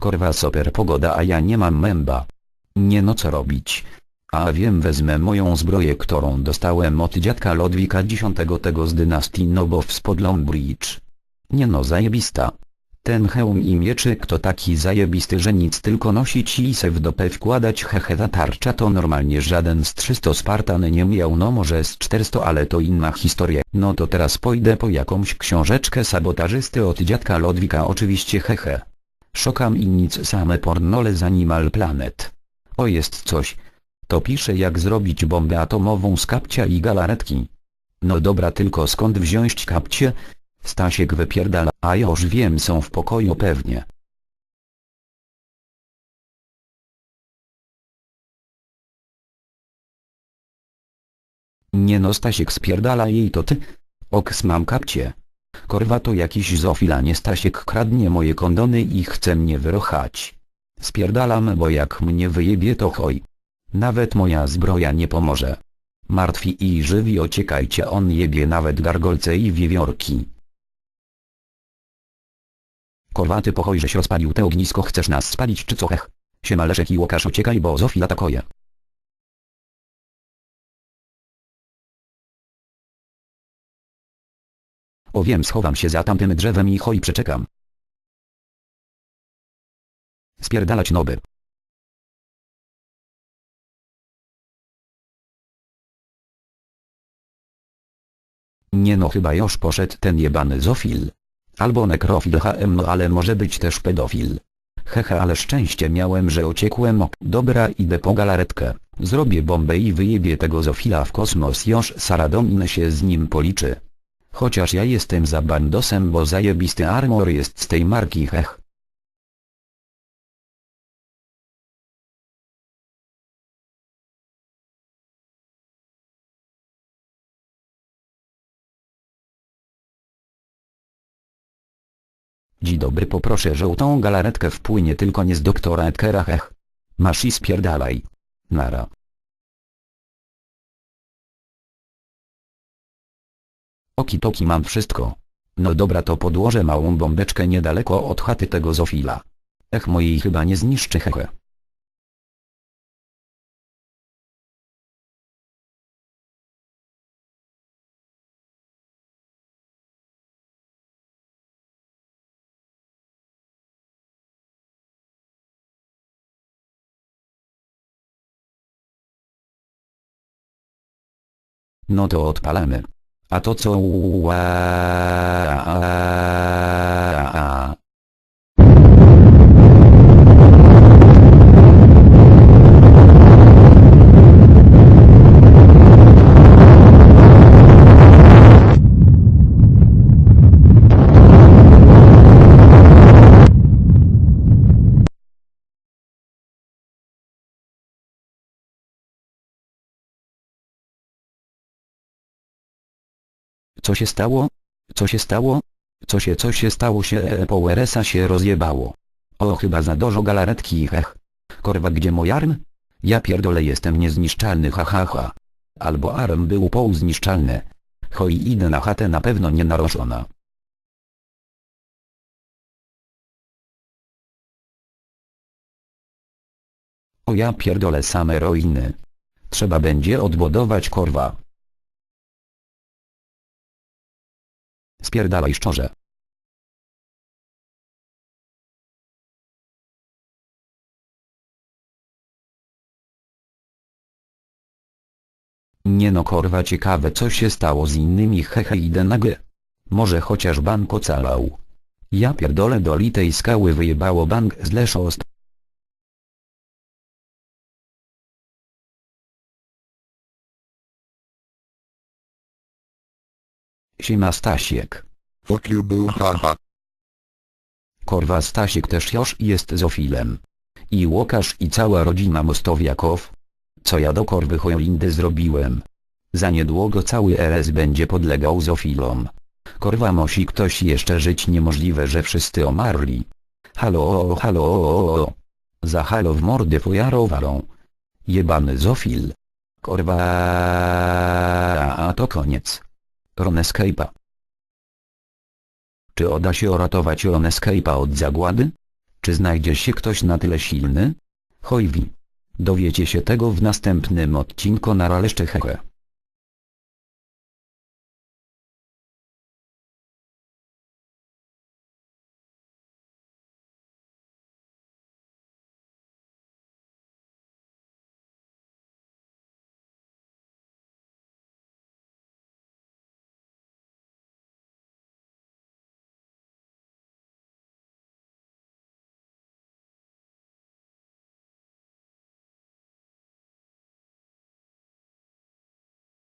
Korwa super pogoda a ja nie mam męba. Nie no co robić. A wiem wezmę moją zbroję którą dostałem od dziadka Lodwika X tego z dynastii Nobow spod Longbridge. Nie no zajebista. Ten hełm i mieczyk to taki zajebisty że nic tylko nosić i se w dopę wkładać hehe ta tarcza to normalnie żaden z 300 Spartan nie miał no może z 400 ale to inna historia. No to teraz pójdę po jakąś książeczkę sabotażysty od dziadka Lodwika oczywiście hehe. Szokam i nic same pornole z Animal Planet. O jest coś. To pisze jak zrobić bombę atomową z kapcia i galaretki. No dobra tylko skąd wziąć kapcie? Stasiek wypierdala, a już wiem są w pokoju pewnie. Nie no Stasiek spierdala jej to ty? Oks mam kapcie. Korwa to jakiś zofila nie Stasiek kradnie moje kondony i chce mnie wyrochać. Spierdalam bo jak mnie wyjebie to choj. Nawet moja zbroja nie pomoże. Martwi i żywi ociekajcie on jebie nawet gargolce i wiewiórki. Korwaty pochoj żeś rozpalił te ognisko chcesz nas spalić czy co hech? Siema Leszek i Łukasz uciekaj bo Zofia atakuje. O wiem schowam się za tamtym drzewem i hoj przeczekam. Spierdalać noby. Nie no chyba już poszedł ten jebany zofil. Albo nekrofil HM no ale może być też pedofil. Hehe ale szczęście miałem że uciekłem ok. Dobra idę po galaretkę. Zrobię bombę i wyjebię tego zofila w kosmos już Saradomin się z nim policzy. Chociaż ja jestem za bandosem bo zajebisty armor jest z tej marki hech. Dzień dobry poproszę żółtą galaretkę wpłynie tylko nie z doktora Edkera hech. Masz i spierdalaj. Nara. Oki-toki mam wszystko. No dobra to podłożę małą bombeczkę niedaleko od chaty tego Zofila. Ech mojej chyba nie zniszczy hehe. No to odpalamy. A to co ła... Co się stało? Co się stało? Co się co się stało się e, Poweresa się rozjebało. O chyba za dużo galaretki hech. Korwa gdzie mój arm? Ja pierdolę jestem niezniszczalny ha ha ha. Albo arm był półzniszczalny. Choj idę na chatę na pewno nie narożona. O ja pierdolę same ruiny. Trzeba będzie odbudować korwa. Spierdalaj szczorze. Nie no korwa ciekawe co się stało z innymi hehe idę nagle. Może chociaż bank ocalał. Ja pierdolę do litej skały wyjebało bank z leszost. Siema Stasiek. Fuck you boo haha. Korwa Stasiek też już jest zofilem. I Łokasz i cała rodzina Mostowiakow. Co ja do korwy Cholindy zrobiłem. Za niedługo cały RS będzie podlegał zofilom. Korwa musi ktoś jeszcze żyć niemożliwe że wszyscy omarli. Halo halo Za halo w mordy fujarowalą. Jebany zofil. Korwa a to koniec. Ronescape'a. Czy uda się uratować Ronescape'a od zagłady? Czy znajdzie się ktoś na tyle silny? Hojwi. Dowiecie się tego w następnym odcinku na raleszcze hehe.